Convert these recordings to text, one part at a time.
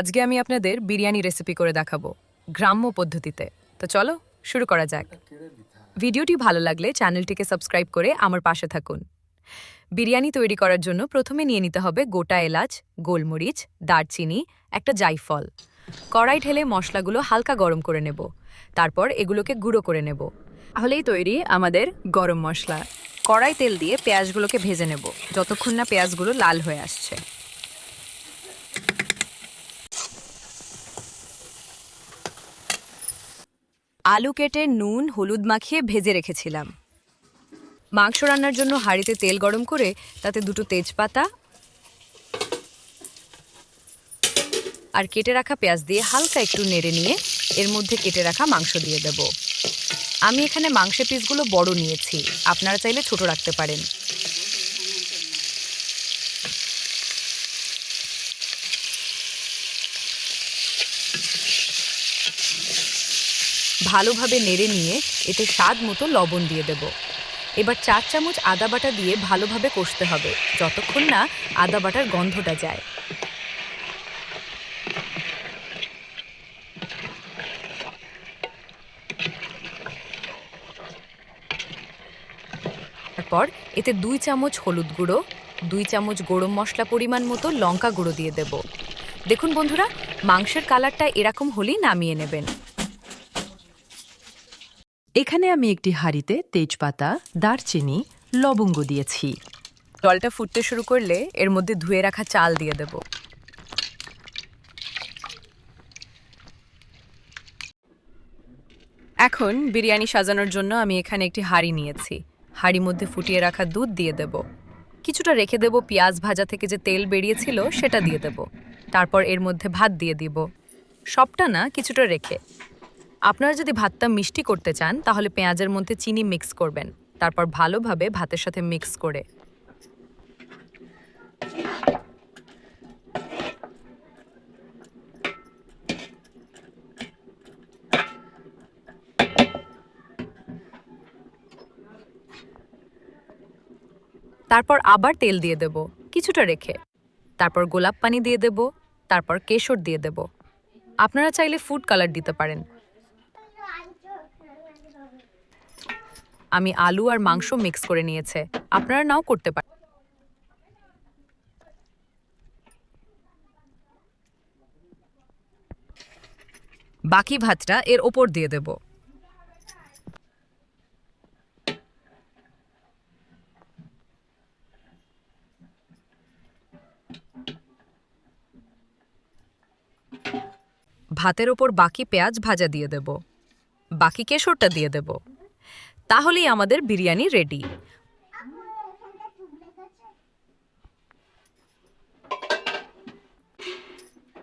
আজকে আমি আপনাদের বিরিয়ানি রেসিপি করে দেখাবো, গ্রাম্য পদ্ধতিতে। তো চলো, শুরু করা যাক। ভিডিওটি ভালো লাগলে চ্যানেলটিকে সাবস্ক্রাইব করে আমার পাশে থাকুন। বিরিয়ানি তৈরি করার জন্য প্রথমে নিয়ে নিতে হবে গোটা এলাচ, গোলমরিচ, দারচিনি, একটা জাইফল। কড়াই ঢেলে মশলাগুলো হালকা গরম করে নেব। তারপর এগুলোকে গুঁড়ো করে নেব। তাহলেই তৈরি আমাদের গরম মশলা। কড়াই তেল দিয়ে পেঁয়াজগুলোকে ভেজে নেব, যতক্ষণ না পেঁয়াজগুলো লাল হয়ে আসছে। আলু কেটে নুন, হলুদ মাখিয়ে ভেজে রেখেছিলাম। মাংস রান্নার জন্য হাঁড়িতে তেল গরম করে তাতে দুটো তেজপাতা আর কেটে রাখা পেঁয়াজ দিয়ে হালকা একটু নেড়ে নিয়ে এর মধ্যে কেটে রাখা মাংস দিয়ে দেব। আমি এখানে মাংসের পিসগুলো বড় নিয়েছি। আপনারা চাইলে ছোট রাখতে পারেন। ভালোভাবে নেড়ে নিয়ে এতে স্বাদ মতো লবণ দিয়ে দেব। এবার চার চামচ আদা বাটা দিয়ে ভালোভাবে কষতে হবে, যতক্ষণ না আদা বাটার গন্ধটা যায়। তারপর এতে দুই চামচ হলুদ গুঁড়ো, দুই চামচ গরম মশলা পরিমাণ মতো লঙ্কা গুঁড়ো দিয়ে দেব। দেখুন বন্ধুরা, মাংসের কালারটা এরকম হলেই নামিয়ে নেবেন। এখানে আমি একটি হাঁড়িতে তেজপাতা, দারচিনি, লবঙ্গ দিয়েছি। জলটা ফুটতে শুরু করলে এর মধ্যে ধুয়ে রাখা চাল দিয়ে দেব। এখন বিরিয়ানি সাজানোর জন্য আমি এখানে একটি হাঁড়ি নিয়েছি। হাঁড়ির মধ্যে ফুটিয়ে রাখা দুধ দিয়ে দেব। কিছুটা রেখে দেব পেঁয়াজ ভাজা থেকে যে তেল বেরিয়েছিল সেটা দিয়ে দেব। তারপর এর মধ্যে ভাত দিয়ে দিব। সবটা না কিছুটা রেখে। আপনারা যদি ভাতটা মিষ্টি করতে চান, তাহলে পেঁয়াজের মধ্যে চিনি মিক্স করবেন। তারপর ভালোভাবে ভাতের সাথে মিক্স করে। তারপর আবার তেল দিয়ে দেব, কিছুটা রেখে। তারপর গোলাপ পানি দিয়ে দেব, তারপর কেশর দিয়ে দেব। আপনারা চাইলে ফুড কালার দিতে পারেন। আমি আলু আর মাংস মিক্স করে নিয়েছে। আপনারা নাও করতে পারেন বাকি ভাতটা এর ওপর দিয়ে দেব। ভাতের ওপর বাকি পেঁয়াজ ভাজা দিয়ে দেব। বাকি কেশরটা দিয়ে দেব। তাহলেই আমাদের বিরিয়ানি রেডি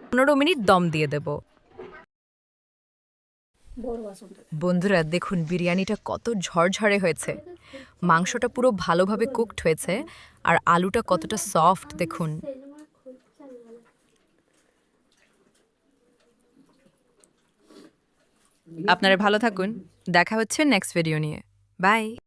পনেরো মিনিট দম দিয়ে দেব। বন্ধুরা, দেখুন, বিরিয়ানিটা কত ঝরঝরে হয়েছে। মাংসটা পুরো ভালোভাবে কুকড হয়েছে, আর আলুটা কতটা সফট দেখুন। আপনারা ভালো থাকুন। দেখা হচ্ছে নেক্সট ভিডিও নিয়ে। Bye.